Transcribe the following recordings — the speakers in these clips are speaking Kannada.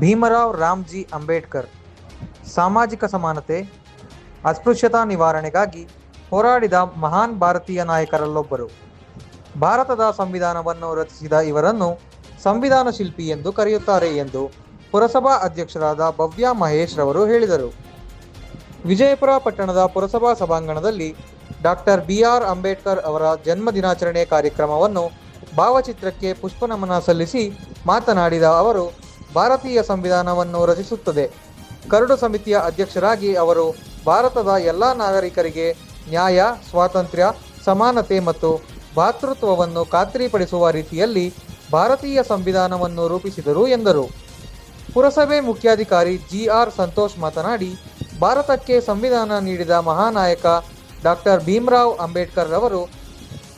ಭೀಮರಾವ್ ರಾಮ್ಜಿ ಅಂಬೇಡ್ಕರ್ ಸಾಮಾಜಿಕ ಸಮಾನತೆ, ಅಸ್ಪೃಶ್ಯತಾ ನಿವಾರಣೆಗಾಗಿ ಹೋರಾಡಿದ ಮಹಾನ್ ಭಾರತೀಯ ನಾಯಕರಲ್ಲೊಬ್ಬರು. ಭಾರತದ ಸಂವಿಧಾನವನ್ನು ರಚಿಸಿದ ಇವರನ್ನು ಸಂವಿಧಾನ ಶಿಲ್ಪಿ ಎಂದು ಕರೆಯುತ್ತಾರೆ ಎಂದು ಪುರಸಭಾ ಅಧ್ಯಕ್ಷರಾದ ಭವ್ಯ ಮಹೇಶ್ ರವರು ಹೇಳಿದರು. ವಿಜಯಪುರ ಪಟ್ಟಣದ ಪುರಸಭಾ ಸಭಾಂಗಣದಲ್ಲಿ ಡಾಕ್ಟರ್ ಬಿ ಆರ್ ಅಂಬೇಡ್ಕರ್ ಅವರ ಜನ್ಮ ದಿನಾಚರಣೆ ಕಾರ್ಯಕ್ರಮವನ್ನು ಭಾವಚಿತ್ರಕ್ಕೆ ಪುಷ್ಪನಮನ ಸಲ್ಲಿಸಿ ಮಾತನಾಡಿದ ಅವರು ಭಾರತೀಯ ಸಂವಿಧಾನವನ್ನು ರಚಿಸುತ್ತದೆ. ಕರಡು ಸಮಿತಿಯ ಅಧ್ಯಕ್ಷರಾಗಿ ಅವರು ಭಾರತದ ಎಲ್ಲ ನಾಗರಿಕರಿಗೆ ನ್ಯಾಯ, ಸ್ವಾತಂತ್ರ್ಯ, ಸಮಾನತೆ ಮತ್ತು ಭಾತೃತ್ವವನ್ನು ಖಾತ್ರಿಪಡಿಸುವ ರೀತಿಯಲ್ಲಿ ಭಾರತೀಯ ಸಂವಿಧಾನವನ್ನು ರೂಪಿಸಿದರು ಎಂದರು. ಪುರಸಭೆ ಮುಖ್ಯಾಧಿಕಾರಿ ಜಿ ಆರ್ ಸಂತೋಷ್ ಮಾತನಾಡಿ, ಭಾರತಕ್ಕೆ ಸಂವಿಧಾನ ನೀಡಿದ ಮಹಾನಾಯಕ ಡಾಕ್ಟರ್ ಭೀಮ್ರಾವ್ ಅಂಬೇಡ್ಕರ್ ರವರು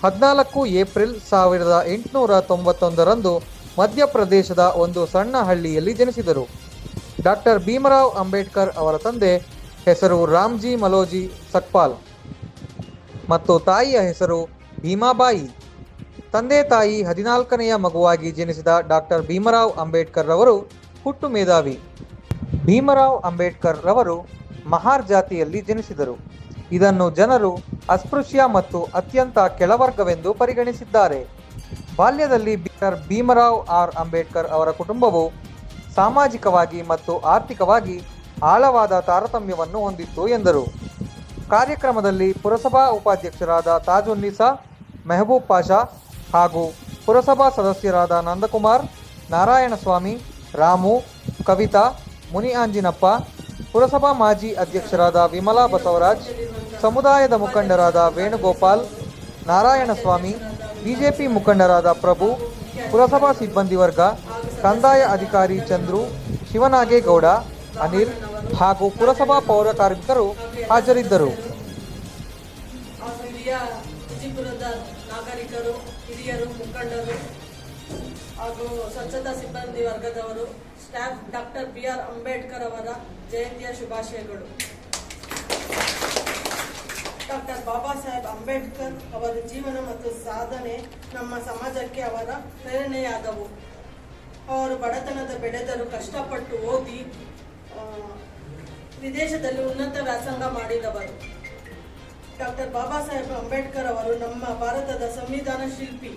ಹದಿನಾಲ್ಕು ಏಪ್ರಿಲ್ ಸಾವಿರದ ಎಂಟುನೂರ ತೊಂಬತ್ತೊಂದರಂದು ಮಧ್ಯಪ್ರದೇಶದ ಒಂದು ಸಣ್ಣ ಹಳ್ಳಿಯಲ್ಲಿ ಜನಿಸಿದರು. ಡಾಕ್ಟರ್ ಭೀಮರಾವ್ ಅಂಬೇಡ್ಕರ್ ಅವರ ತಂದೆ ಹೆಸರು ರಾಮ್ಜಿ ಮಲೋಜಿ ಸಕ್ಪಾಲ್ ಮತ್ತು ತಾಯಿಯ ಹೆಸರು ಭೀಮಾಬಾಯಿ. ತಂದೆ ತಾಯಿ ಹದಿನಾಲ್ಕನೆಯ ಮಗುವಾಗಿ ಜನಿಸಿದ ಡಾಕ್ಟರ್ ಭೀಮರಾವ್ ಅಂಬೇಡ್ಕರ್ ರವರು ಹುಟ್ಟು ಮೇಧಾವಿ. ಭೀಮರಾವ್ ಅಂಬೇಡ್ಕರ್ ರವರು ಮಹಾರ್ ಜಾತಿಯಲ್ಲಿ ಜನಿಸಿದರು. ಇದನ್ನು ಜನರು ಅಸ್ಪೃಶ್ಯ ಮತ್ತು ಅತ್ಯಂತ ಕೆಳವರ್ಗವೆಂದು ಪರಿಗಣಿಸಿದ್ದಾರೆ. ಬಾಲ್ಯದಲ್ಲಿ ಬಿಆರ್ ಭೀಮರಾವ್ ಆರ್ ಅಂಬೇಡ್ಕರ್ ಅವರ ಕುಟುಂಬವು ಸಾಮಾಜಿಕವಾಗಿ ಮತ್ತು ಆರ್ಥಿಕವಾಗಿ ಆಳವಾದ ತಾರತಮ್ಯವನ್ನು ಹೊಂದಿತ್ತು ಎಂದರು. ಕಾರ್ಯಕ್ರಮದಲ್ಲಿ ಪುರಸಭಾ ಉಪಾಧ್ಯಕ್ಷರಾದ ತಾಜುನ್ನಿಸಾ ಮೆಹಬೂಬ್ ಪಾಷಾ ಹಾಗೂ ಪುರಸಭಾ ಸದಸ್ಯರಾದ ನಂದಕುಮಾರ್, ನಾರಾಯಣಸ್ವಾಮಿ, ರಾಮು, ಕವಿತಾ, ಮುನಿ ಆಂಜಿನಪ್ಪ, ಪುರಸಭಾ ಮಾಜಿ ಅಧ್ಯಕ್ಷರಾದ ವಿಮಲಾ ಬಸವರಾಜ್, ಸಮುದಾಯದ ಮುಖಂಡರಾದ ವೇಣುಗೋಪಾಲ್, ನಾರಾಯಣಸ್ವಾಮಿ ಬಿಜೆಪಿ ಮುಖಂಡರಾದ ಪ್ರಭು, ಪುರಸಭಾ ಸಿಬ್ಬಂದಿ ವರ್ಗ, ಕಂದಾಯ ಅಧಿಕಾರಿ ಚಂದ್ರು, ಶಿವನಾಗೇಗೌಡ, ಅನಿಲ್ ಹಾಗೂ ಪುರಸಭಾ ಪೌರ ಕಾರ್ಮಿಕರು ಹಾಜರಿದ್ದರು. ಹಾಗೂ ಸ್ವಚ್ಛತಾ ಸಿಬ್ಬಂದಿ ವರ್ಗದವರು, staff doctor B R Ambedkar ಅವರ ಜಯಂತಿಯ ಶುಭಾಶಯಗಳು ಡಾಕ್ಟರ್ ಬಾಬಾ ಸಾಹೇಬ್ ಅಂಬೇಡ್ಕರ್ ಅವರ ಜೀವನ ಮತ್ತು ಸಾಧನೆ ನಮ್ಮ ಸಮಾಜಕ್ಕೆ ಅವರ ಪ್ರೇರಣೆಯಾದವು. ಅವರು ಬಡತನದ ಬೆಳೆದರು, ಕಷ್ಟಪಟ್ಟು ಓದಿ ವಿದೇಶದಲ್ಲಿ ಉನ್ನತ ವ್ಯಾಸಂಗ ಮಾಡಿದವರು. ಡಾಕ್ಟರ್ ಬಾಬಾ ಸಾಹೇಬ್ ಅಂಬೇಡ್ಕರ್ ಅವರು ನಮ್ಮ ಭಾರತದ ಸಂವಿಧಾನ ಶಿಲ್ಪಿ.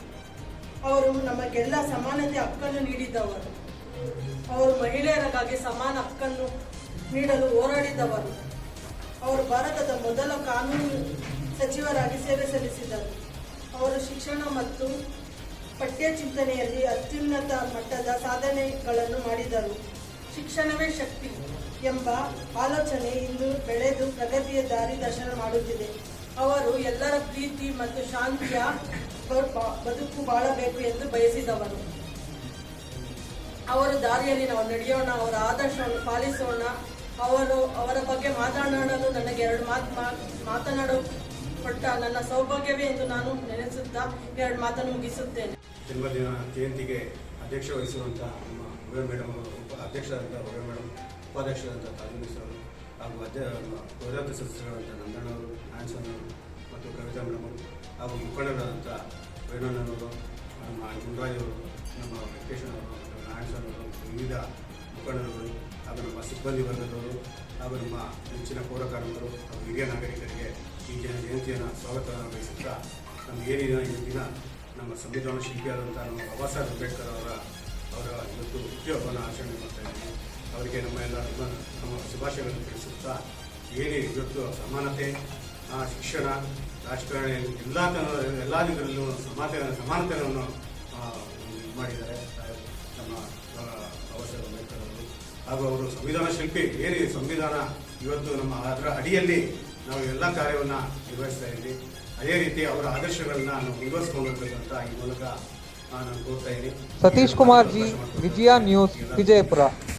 ಅವರು ನಮಗೆಲ್ಲ ಸಮಾನತೆ ಹಕ್ಕನ್ನು ನೀಡಿದವರು. ಅವರು ಮಹಿಳೆಯರಿಗಾಗಿ ಸಮಾನ ಹಕ್ಕನ್ನು ನೀಡಲು ಹೋರಾಡಿದವರು. ಅವರು ಭಾರತದ ಮೊದಲ ಕಾನೂನು ಸಚಿವರಾಗಿ ಸೇವೆ ಸಲ್ಲಿಸಿದರು. ಅವರು ಶಿಕ್ಷಣ ಮತ್ತು ಪಠ್ಯ ಚಿಂತನೆಯಲ್ಲಿ ಅತ್ಯುನ್ನತ ಮಟ್ಟದ ಸಾಧನೆಗಳನ್ನು ಮಾಡಿದರು. ಶಿಕ್ಷಣವೇ ಶಕ್ತಿ ಎಂಬ ಆಲೋಚನೆ ಇಂದು ಬೆಳೆದು ಪ್ರಗತಿಯ ದಾರಿ ದರ್ಶನ ಮಾಡುತ್ತಿದೆ. ಅವರು ಎಲ್ಲರ ಪ್ರೀತಿ ಮತ್ತು ಶಾಂತಿಯ ಬದುಕು ಬಾಳಬೇಕು ಎಂದು ಬಯಸಿದವರು. ಅವರ ದಾರಿಯಲ್ಲಿ ನಾವು ನಡೆಯೋಣ, ಅವರ ಆದರ್ಶವನ್ನು ಪಾಲಿಸೋಣ. ಅವರು ಅವರ ಬಗ್ಗೆ ಮಾತನಾಡಲು ನನಗೆ ಎರಡು ಮಾತು ಮಾತನಾಡೋ. ಕೊಟ್ಟ ನನ್ನ ಸೌಭಾಗ್ಯವೇ ಎಂದು ನಾನು ನೆನೆಸುತ್ತಾ ಎರಡು ಮಾತನ್ನು ಮುಗಿಸುತ್ತೇನೆ. ಜನ್ಮದಿನ ಜಯಂತಿಗೆ ಅಧ್ಯಕ್ಷ ವಹಿಸುವಂತಹ ನಮ್ಮ ಉಭಯ ಮೇಡಮ್ ಅವರು, ಉಪ ಅಧ್ಯಕ್ಷರಾದಂಥ ಉಭಯ ಮೇಡಮ್ ಉಪಾಧ್ಯಕ್ಷರಾದಂಥ ತಾಜುನೀಸ್ ಅವರು ಹಾಗೂ ಅಧ್ಯ ಗೌರವ ಸದಸ್ಯರಾದಂಥ ನಂದಣ್ಣವರು ಆನ್ಸನ್ ಅವರು ಮತ್ತು ಕವಿತಾ ಮೇಡಮ್ ಅವರು ಹಾಗೂ ಮುಖಂಡರಾದಂಥ ವೇಣಣ್ಣನವರು ನಮ್ಮ ಗುಂಡರಾಜ್ ಅವರು, ನಮ್ಮ ವೆಂಕಟೇಶನ್ ಅವರು ಆನ್ಸನ್ ಅವರು ವಿವಿಧ ಮುಖಂಡರುಗಳು ಹಾಗೂ ನಮ್ಮ ಸಿಬ್ಬಂದಿ ವರ್ಗದವರು ಹಾಗೂ ನಮ್ಮ ಹೆಚ್ಚಿನ ಪೌರ ಕಾರ್ಮಿಕರು ಹಾಗೂ ಹಿರಿಯ ನಾಗರಿಕರಿಗೆ ಈ ಜನ ಜಯಂತಿಯನ್ನು ಸ್ವಾಗತವನ್ನು ಬಯಸುತ್ತಾ ಏನಿದೆ ಈ ದಿನ ನಮ್ಮ ಸಂವಿಧಾನ ಶಿಲ್ಪಿಯಾದಂಥ ನಮ್ಮ ಬಾಬಾ ಸಾಹೇಬ್ ಅಂಬೇಡ್ಕರ್ ಅವರ ಅವರ ಇವತ್ತು ಹುಟ್ಟುಹಬ್ಬವನ್ನು ಆಚರಣೆ ಮಾಡ್ತಾ ಇದ್ದೀವಿ ಅವರಿಗೆ ನಮ್ಮ ಎಲ್ಲ ನಮ್ಮ ಶುಭಾಶಯಗಳನ್ನು ತಿಳಿಸುತ್ತಾ ಏನೇ ಇವತ್ತು ಸಮಾನತೆ ಶಿಕ್ಷಣ, ರಾಜಕಾರಣ ಎಲ್ಲ ಎಲ್ಲ ಇದರಲ್ಲೂ ಸಮಾನತೆ ಸಮಾನತೆಯನ್ನು ಮಾಡಿದ್ದಾರೆ. ನಮ್ಮ ಬಾಬಾ ಸಾಹೇಬ್ ಅಂಬೇಡ್ಕರ್ ಅವರು. ಹಾಗೂ ಅವರು ಸಂವಿಧಾನ ಶಿಲ್ಪಿ ಏರಿ ಸಂವಿಧಾನ ಇವತ್ತು ನಮ್ಮ ಅದರ ಅಡಿಯಲ್ಲಿ ನಾವು ಎಲ್ಲ ಕಾರ್ಯವನ್ನು ನಿರ್ವಹಿಸ್ತಾ ಇದ್ದೀವಿ. ಅದೇ ರೀತಿ ಅವರ ಆದರ್ಶಗಳನ್ನ ನಾವು ಮುಂದುವರಿಸ್ಕೊಂಡು ಹೋಗ್ಬೇಕು ಅಂತ ಈ ಮೂಲಕ ನಾನು ಕೋರ್ತಾ ಇದ್ದೀನಿ. Satish Kumar G Vijaya News, Vijayapura.